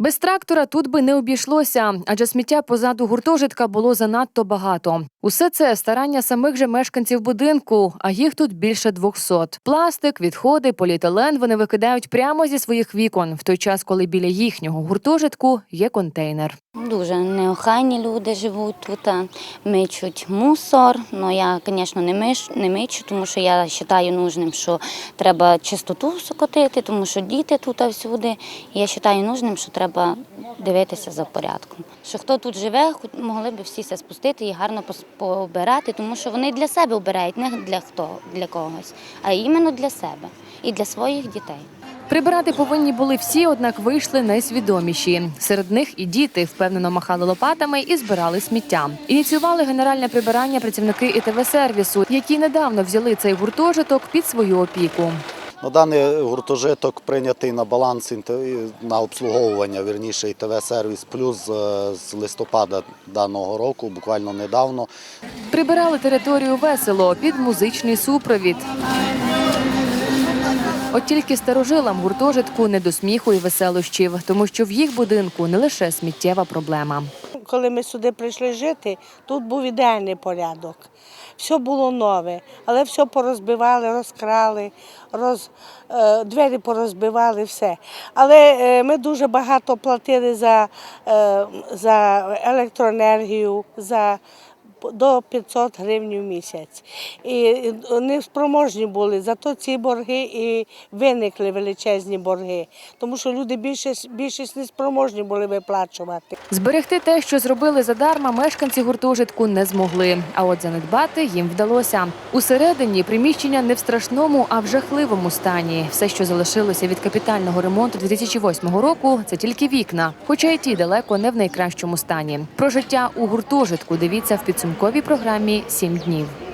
Без трактора тут би не обійшлося, адже сміття позаду гуртожитка було занадто багато. Усе це старання самих же мешканців будинку, а їх тут більше 200. Пластик, відходи, поліетилен вони викидають прямо зі своїх вікон, в той час, коли біля їхнього гуртожитку є контейнер. Дуже неохайні люди живуть тут, мичуть мусор. Ну я, звісно, не миш, не мичу, тому що я вважаю нужним, що треба чистоту сокотити, тому що діти тут всюди. Я вважаю нужним, що треба дивитися за порядком. Що хто тут живе, могли б всі це спустити і гарно пообирати, тому що вони для себе обирають, не для хто для когось, а іменно для себе і для своїх дітей. Прибирати повинні були всі, однак вийшли найсвідоміші. Серед них і діти впевнено махали лопатами і збирали сміття. Ініціювали генеральне прибирання працівники ітв сервісу, які недавно взяли цей гуртожиток під свою опіку. Ну, даний гуртожиток прийнятий на баланс на обслуговування, вірніше, ІТВ сервіс плюс е, з листопада даного року, буквально недавно. Прибирали територію весело під музичний супровід. От тільки старожилам гуртожитку не до сміху і веселощів, тому що в їх будинку не лише сміттєва проблема. Коли ми сюди прийшли жити, тут був ідеальний порядок. Все було нове, але все порозбивали, розкрали, роз, е, двері порозбивали, все. Але е, ми дуже багато платили за, е, за електроенергію, за до 500 гривень в місяць. І не спроможні були, зато ці борги і виникли величезні борги, тому що люди більшість, більшість не спроможні були виплачувати. Зберегти те, що зробили задарма, мешканці гуртожитку не змогли. А от занедбати їм вдалося. Усередині приміщення не в страшному, а в жахливому стані. Все, що залишилося від капітального ремонту 2008 року, це тільки вікна, хоча й ті далеко не в найкращому стані. Про життя у гуртожитку дивіться в підсумковій програмі «Сім днів.